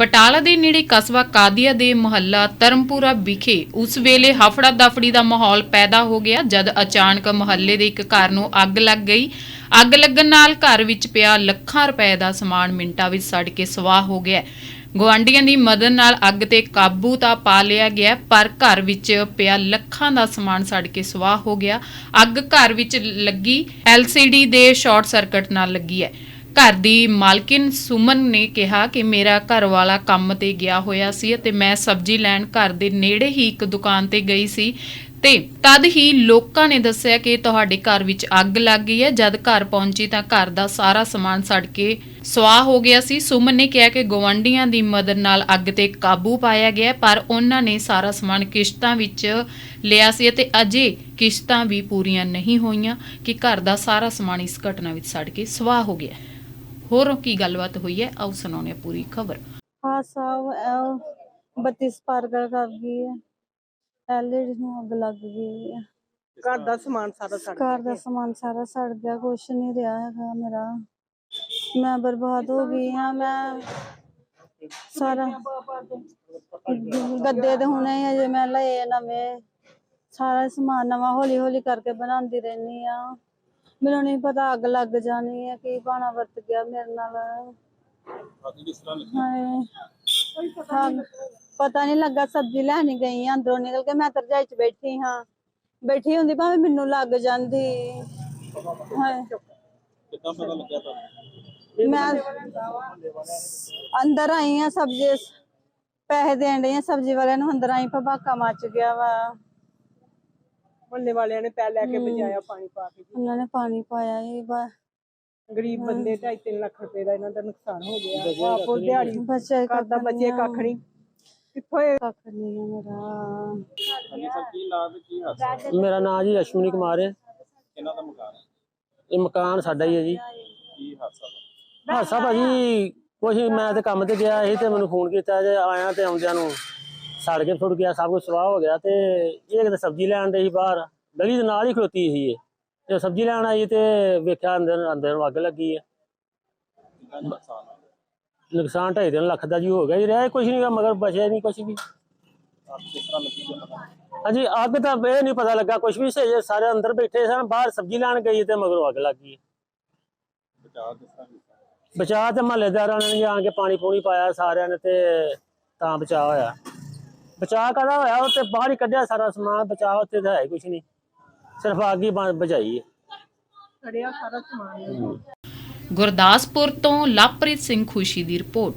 ਬਟਾਲਾ ਦੇ ਨੇੜੇ ਕਸਬਾ ਕਾਦੀਆ ਦੇ ਮੁਹੱਲਾ ਧਰਮਪੁਰਾ ਵਿਖੇ ਉਸ ਵੇਲੇ ਹਫੜਾ ਦਫੜੀ ਦਾ ਮਾਹੌਲ ਪੈਦਾ ਹੋ ਗਿਆ ਜਦ ਅਚਾਨਕ ਮੁਹੱਲੇ ਦੇ ਇੱਕ ਘਰ ਨੂੰ ਅੱਗ ਲੱਗ ਗਈ। ਅੱਗ ਲੱਗਣ ਨਾਲ ਘਰ ਵਿੱਚ ਪਿਆ ਲੱਖਾਂ ਰੁਪਏ ਦਾ ਸਮਾਨ ਮਿੰਟਾਂ ਵਿੱਚ ਸੜ ਕੇ ਸਵਾਹ ਹੋ ਗਿਆ। ਗਵਾਂਡੀਆਂ ਦੀ ਮਦਦ ਨਾਲ ਅੱਗ ਤੇ ਕਾਬੂ ਤਾਂ ਪਾ ਲਿਆ ਗਿਆ, ਪਰ ਘਰ ਵਿੱਚ ਪਿਆ ਲੱਖਾਂ ਦਾ ਸਮਾਨ ਸੜ ਕੇ ਸਵਾਹ ਹੋ ਗਿਆ। ਅੱਗ ਘਰ ਵਿੱਚ ਲੱਗੀ LCD ਦੇ ਸ਼ਾਰਟ ਸਰਕਟ ਨਾਲ ਲੱਗੀ ਹੈ। ਘਰ ਦੀ ਮਾਲਕਿਨ ਸੁਮਨ ਨੇ ਕਿਹਾ ਕਿ ਮੇਰਾ ਘਰ ਵਾਲਾ ਕੰਮ ਤੇ ਗਿਆ ਹੋਇਆ ਸੀ ਅਤੇ ਮੈਂ ਸਬਜ਼ੀ ਲੈਣ ਘਰ ਦੇ ਨੇੜੇ ਹੀ ਇੱਕ ਦੁਕਾਨ ਤੇ ਗਈ ਸੀ ਤੇ ਤਦ ਹੀ ਲੋਕਾਂ ਨੇ ਦੱਸਿਆ ਕਿ ਤੁਹਾਡੇ ਘਰ ਵਿੱਚ ਅੱਗ ਲੱਗ ਗਈ ਹੈ। ਜਦ ਘਰ ਪਹੁੰਚੀ ਤਾਂ ਘਰ ਦਾ ਸਾਰਾ ਸਮਾਨ ਸੜ ਕੇ ਸਵਾਹ ਹੋ ਗਿਆ ਸੀ। ਸੁਮਨ ਨੇ ਕਿਹਾ ਕਿ ਗਵੰਡੀਆਂ ਦੀ ਮਦਦ ਨਾਲ ਅੱਗ ਤੇ ਕਾਬੂ ਪਾਇਆ ਗਿਆ ਪਰ ਉਹਨਾਂ ਨੇ ਸਾਰਾ ਸਮਾਨ ਕਿਸ਼ਤਾਂ ਵਿੱਚ ਲਿਆ ਸੀ ਅਤੇ ਅਜੇ ਕਿਸ਼ਤਾਂ ਵੀ ਪੂਰੀਆਂ ਨਹੀਂ ਹੋਈਆਂ ਕਿ ਘਰ ਦਾ ਸਾਰਾ ਸਮਾਨ ਇਸ ਘਟਨਾ ਵਿੱਚ ਸੜ ਕੇ ਸਵਾਹ ਹੋ ਗਿਆ ਹੋਰ ਕੀ ਗੱਲਬਾਤ ਹੋਈ ਹੈ ਆਓ ਸੁਣਾਉਂਦੇ ਹਾਂ ਪੂਰੀ ਖਬਰ ਹਾਂ ਸਾਹਿਬ ਬੱਤੀ ਸਪਾਰਕਰ ਕਰ ਗਈ ਹੈ ਐਲਈਡੀ ਨੂੰ ਅੱਗ ਲੱਗ ਗਈ ਹੈ ਘਰ ਦਾ ਸਮਾਨ ਸਾਰਾ ਸੜ ਘਰ ਦਾ ਸਮਾਨ ਸਾਰਾ ਸੜ ਗਿਆ ਕੁਛ ਨਹੀਂ ਰਿਹਾ ਹੈਗਾ ਮੇਰਾ ਮੈਂ ਬਰਬਾਦ ਹੋ ਗਈ ਹਾਂ ਮੈਂ ਸਾਰਾ ਗੱਦੇ ਤੇ ਹੁਣੇ ਹੀ ਅਜੇ ਮੈਂ ਲਏ ਆ ਨਵੇਂ ਸਾਰਾ ਸਮਾਨ ਨਵਾਂ ਹੌਲੀ ਹੌਲੀ ਕਰਕੇ ਬਣਾਉਂਦੀ ਰਹਿੰਦੀ ਆ ਮੈਨੂੰ ਨਹੀਂ ਪਤਾ ਅੱਗ ਲੱਗ ਜਾਣੀ ਹੈ ਕੀ ਬਾਣਾ ਵਰਤ ਗਿਆ ਮੇਰੇ ਨਾਲ। ਹਾਏ ਹਾਂ, ਪਤਾ ਨਹੀਂ ਲੱਗਾ ਸਬਜ਼ੀ ਲੈਣ ਗਈ ਆਂ ਅੰਦਰੋਂ ਨਿਕਲ ਕੇ ਮੈਂ ਤਰਜਾਈ ਚ ਬੈਠੀ ਹਾਂ। ਬੈਠੀ ਹੁੰਦੀ ਭਾਵੇਂ ਮੈਨੂੰ ਲੱਗ ਜਾਂਦੀ। ਹਾਏ। ਕਿੱਦਾਂ ਪਤਾ ਲੱਗਿਆ ਤੁਹਾਨੂੰ? ਮੈਂ ਅੰਦਰ ਆਈ ਆ ਸਬਜ਼ੀ ਪੈਸੇ ਦੇਣ ਡਈ ਆ ਸਬਜ਼ੀ ਵਾਲਿਆਂ ਨੂੰ ਅੰਦਰ ਆਈ ਭਬਾਕਾ ਮੱਚ ਗਿਆ ਵਾ। ਮੱਲੇ ਵਾਲਿਆਂ ਨੇ ਪੈ ਲੈ ਕੇ ਬਚਾਇਆ ਪਾਣੀ ਪਾ ਕੇ ਉਹਨਾਂ ਨੇ ਪਾਣੀ ਪਾਇਆ ਹੀ ਬਾ ਗਰੀਬ ਬੰਦੇ 2.5 ਲੱਖ ਰੁਪਏ ਦਾ ਇਹਨਾਂ ਦਾ ਨੁਕਸਾਨ ਹੋ ਗਿਆ। ਆਪੋ ਦਿਹਾੜੀ ਬੱਚੇ ਘਰ ਦਾ ਬੱਚੇ ਕੱਖ ਨਹੀਂ। ਕਿੱਥੋਂ ਇਹ ਕੱਖ ਨਹੀਂ ਆ ਮੇਰਾ। ਮੇਰਾ ਨਾਮ ਜੀ ਅਸ਼ਵਨੀ ਕੁਮਾਰ ਹੈ। ਕਿਹਨਾਂ ਦਾ ਮਕਾਨ ਹੈ? ਇਹ ਮਕਾਨ ਸਾਡਾ ਹੀ ਹੈ ਜੀ। ਕੀ ਹਾਦਸਾ ਵਾ? ਹਾਸਾ ਭਾਜੀ ਕੁਛ ਮੈਂ ਤੇ ਕੰਮ ਤੇ ਗਿਆ ਸੀ ਤੇ ਮੈਨੂੰ ਫੋਨ ਕੀਤਾ ਜੇ ਆਇਆ ਤੇ ਆਉਂਦਿਆਂ ਨੂੰ। ਸੜ ਕੇ ਫੁੱਟ ਗਿਆ, ਸਭ ਕੁਝ ਸਵਾਹ ਹੋ ਗਿਆ ਤੇ ਇਹ ਕਿਤੇ ਸਬਜ਼ੀ ਲੈਣ ਦੇ ਸੀ ਬਾਹਰ। ਗਲੀ ਦੇ ਨਾਲ ਹੀ ਖਲੋਤੀ ਸੀ ਇਹ। ਤੇ ਸਬਜ਼ੀ ਲੈਣ ਆਈ ਤੇ ਵੇਖਿਆ ਅੰਦਰ ਅੰਦਰ ਅੱਗ ਲੱਗੀ ਹੈ ਨੁਕਸਾਨ ਢਾਈ ਤਿੰਨ ਲੱਖ ਦਾ ਜੀ ਹੋ ਗਿਆ ਜੀ, ਰਹਿ ਕੁਝ ਨਹੀਂ ਮਗਰ ਬਚਿਆ ਨਹੀਂ ਕੁਝ ਵੀ। ਹਾਂਜੀ, ਅੱਗ ਤਾਂ ਇਹ ਨਹੀਂ ਪਤਾ ਲੱਗਾ ਕੁਝ ਵੀ, ਸਹੀ ਸਾਰੇ ਅੰਦਰ ਬੈਠੇ ਸਨ, ਬਾਹਰ ਸਬਜ਼ੀ ਲੈਣ ਗਈ ਤੇ ਮਗਰੋਂ ਅੱਗ ਲੱਗ ਗਈ। ਬਚਾਅ ਤੇ ਮਹੱਲੇਦਾਰਾਂ ਨੇ ਜਾਣ ਕੇ ਪਾਣੀ ਪੂਣੀ ਪਾਇਆ ਸਾਰਿਆਂ ਨੇ ਤੇ ਤਾਂ ਬਚਾਅ ਹੋਇਆ। ਬਚਾਅ ਕਦਾ ਹੋਇਆ? ਉਹ ਤੇ ਬਾਹਰ ਹੀ ਕੱਢਿਆ ਸਾਰਾ ਸਮਾਨ ਬਚਾਅ ਉੱਤੇ ਤਾਂ ਹੈ ਕੁਝ ਨਹੀਂ। ਸਿਰਫ ਅੱਗ ਹੀ ਬ- ਬੁਝਾਈ ਹੈ। ਸੜਿਆ ਸਾਰਾ ਸਮਾਨ। ਗੁਰਦਾਸਪੁਰ ਤੋਂ ਲਵਪ੍ਰੀਤ ਸਿੰਘ ਖੁਸ਼ੀ ਦੀ ਰਿਪੋਰਟ।